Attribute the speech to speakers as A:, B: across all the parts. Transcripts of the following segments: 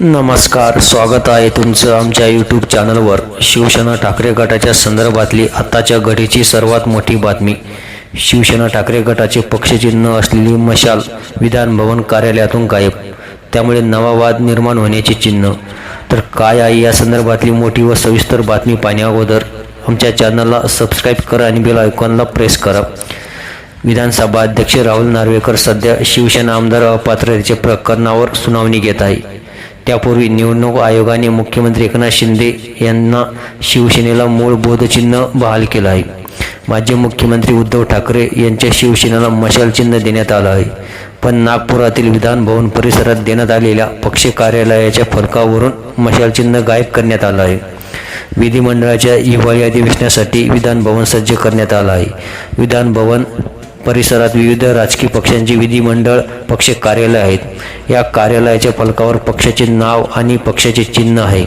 A: नमस्कार स्वागत आहे तुमचं आमच्या यूट्यूब चॅनलवर शिवसेना ठाकरे गटाच्या संदर्भातली आत्ताच्या घडीची सर्वात मोठी बातमी. शिवसेना ठाकरे गटाचे पक्षचिन्ह असलेली मशाल विधानभवन कार्यालयातून गायब. त्यामुळे नवा वाद निर्माण होण्याचे चिन्ह. तर काय आहे या संदर्भातली मोठी व सविस्तर बातमी पाहण्या अगोदर? आमच्या चॅनलला सबस्क्राईब करा आणि बेल आयकॉनला प्रेस करा. विधानसभा अध्यक्ष राहुल नार्वेकर सध्या शिवसेना आमदार अपात्रतेच्या प्रकरणावर सुनावणी घेत आहे. त्यापूर्वी निवडणूक आयोगाने मुख्यमंत्री एकनाथ शिंदे यांना शिवसेनेला मूळ बोधचिन्ह बहाल केलं आहे. माजी मुख्यमंत्री उद्धव ठाकरे यांच्या शिवसेनेला मशाल चिन्ह देण्यात आलं आहे. पण नागपुरातील विधान भवन परिसरात देण्यात आलेल्या पक्ष कार्यालयाच्या फलकावरून मशाल चिन्ह गायब करण्यात आलं आहे. विधिमंडळाच्या हिवाळी अधिवेशनासाठी विधान भवन सज्ज करण्यात आलं आहे. विधान भवन परिसरात विविध राजकीय पक्षांचे विधिमंडळ पक्ष कार्यालय आहेत. या कार्यालयाच्या फलकावर पक्षाचे नाव आणि पक्षाचे चिन्ह आहे.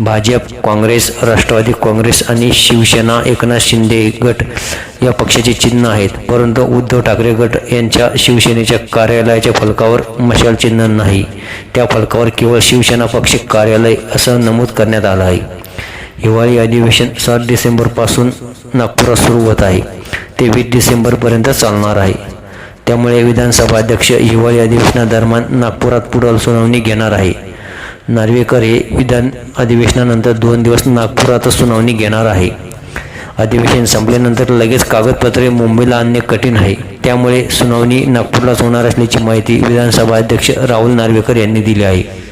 A: भाजप काँग्रेस राष्ट्रवादी काँग्रेस आणि शिवसेना एकनाथ शिंदे गट या पक्षाचे चिन्ह आहेत. परंतु उद्धव ठाकरे गट यांच्या शिवसेनेच्या कार्यालयाच्या फलकावर मशाल चिन्ह नाही. त्या फलकावर केवळ शिवसेना पक्ष कार्यालय असं नमूद करण्यात आलं आहे. हिवाळी अधिवेशन सात डिसेंबरपासून नागपुरात सुरू होत आहे. तेवीस डिसेंबरपर्यंत चालणार आहे. त्यामुळे विधानसभा अध्यक्ष हिवाळी अधिवेशनादरम्यान नागपुरात पुढील सुनावणी घेणार आहे. नार्वेकर हे विधान अधिवेशनानंतर दोन दिवस नागपुरात सुनावणी घेणार आहे. अधिवेशन संपल्यानंतर लगेच कागदपत्रे मुंबईला आणणे कठीण आहे. त्यामुळे सुनावणी नागपूरलाच होणार असल्याची माहिती विधानसभा अध्यक्ष राहुल नार्वेकर यांनी दिली आहे.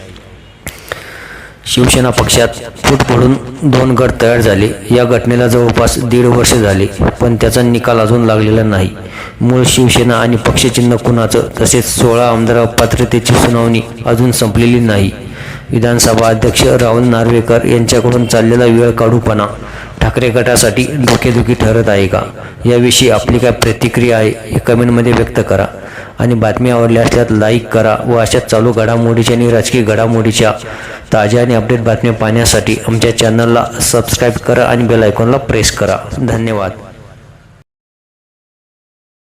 A: शिवसेना पक्षात फूट पडून दोन गट तयार झाले. या घटनेला जवळपास दीड वर्ष झाले पण त्याचा निकाल अजून लागलेला नाही. मूळ शिवसेना आणि पक्षचिन्ह कुणाचं तसेच सोळा आमदार पात्रतेची सुनावणी अजून संपलेली नाही. विधानसभा अध्यक्ष राहुल नार्वेकर यांच्याकडून चाललेला वेळ काढूपणा ठाकरे गटासाठी डोकेदुखी ठरत आहे का? याविषयी आपली काय प्रतिक्रिया आहे हे कमेंटमध्ये व्यक्त करा. आणि बातमी आवडल्या असल्यास लाईक करा व अशा चालू घडामोडीच्या आणि राजकीय घडामोडीच्या ताज्या आणि अपडेट बातम्या पाहण्यासाठी आमच्या चॅनलला सबस्क्राईब करा आणि बेल आयकॉनला प्रेस करा. धन्यवाद.